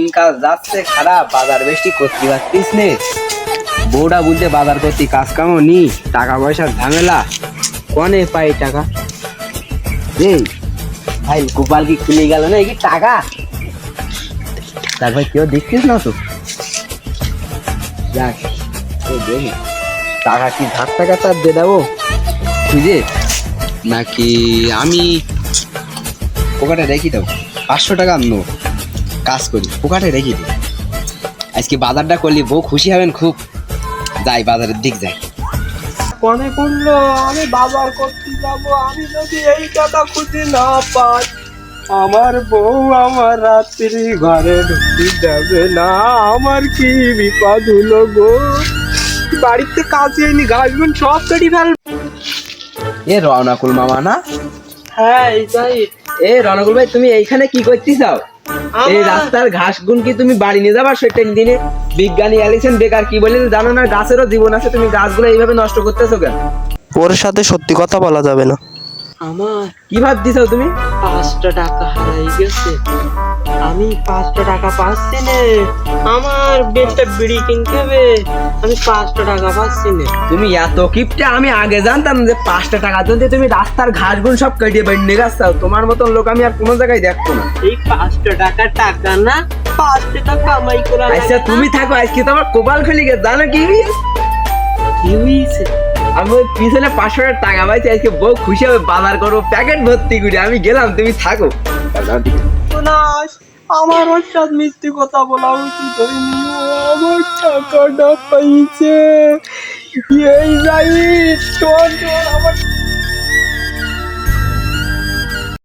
দিনকাল যাচ্ছে খারাপ, বাজার বেশি করতে পারতিস নে। বউটা বলতে বাজার করতে কাজ কামও নি টাকা পয়সার ঝামেলা। কনে পাই টাকা? এই, ভাই, গোপাল কি খুলে গেল না কি টাকা? তারপর কেউ দেখছিস না তো? যাক দেখি, টাকা কি ধার টাকা তার দিয়ে দেবো? বুঝে নাকি আমি? পোকাটা রেখে দেবো পাঁচশো টাকা নোট কাজ করি পোকাটা রেখে দিই। আজকে বাজারটা করলি বউ খুশি হবেন খুব। যাই বাজারের দিক যাই। মনে করল আমি বাজার করতে যাব আমি যদি এই টাকা খুঁজে না পাই আমার বউ আমার রাত্রি ঘরে ঢুকতে যাবে না আমার কি বিপদ হলো গো? বাড়িতে কাজে এনে গাছগুন সব কেটে ফেল এ রওনাকুল মামা না? হ্যাঁ এইটাই। এ রওনাকুল ভাই তুমি এইখানে কি করতে চাও এই আমার- রাস্তার ঘাস গুন কি তুমি বাড়ি নিয়ে যাবা? সেটা দিনে বিজ্ঞানী অ্যালিসন বেকার কি বলে জানো না গাছেরও জীবন আছে তুমি গাছগুলো এইভাবে নষ্ট করতেছো কেন? ওর সাথে সত্যি কথা বলা যাবে না। আমার কি ভাবতেছ তুমি? পাঁচটা টাকা হারাই গেছে। আমি পাঁচটা টাকা পাচ্ছি না। আমার বেডটা বিড়ি কিনতে হবে। আমি পাঁচটা টাকা পাচ্ছি না। তুমি এত কিপটে আমি আগে জানতাম যে পাঁচটা টাকা যদি তুমি রাস্তার ঘাস গুন সব কেটে বেড়ে যাচ্ছাও তোমার মতন লোক আমি আর কোনো জায়গায় দেখব না। এই পাঁচটা টাকা টাকা না পাঁচ টাকা কামাই করা আচ্ছা তুমি থাকো আজকে তোমার কপাল খুলে গেছে জানো কি কি হয়েছে? আমি ওই পিছনে পাঁচশো টাকা পাইছি, আজকে বউ খুশি হবে, বাজার করব প্যাকেট ভর্তি করে। আমি গেলাম, তুমি থাকো। আমার ওর সাথে মিষ্টি কথা বলা উচিত আমার টাকাটা পাইছে। এই যাই আমার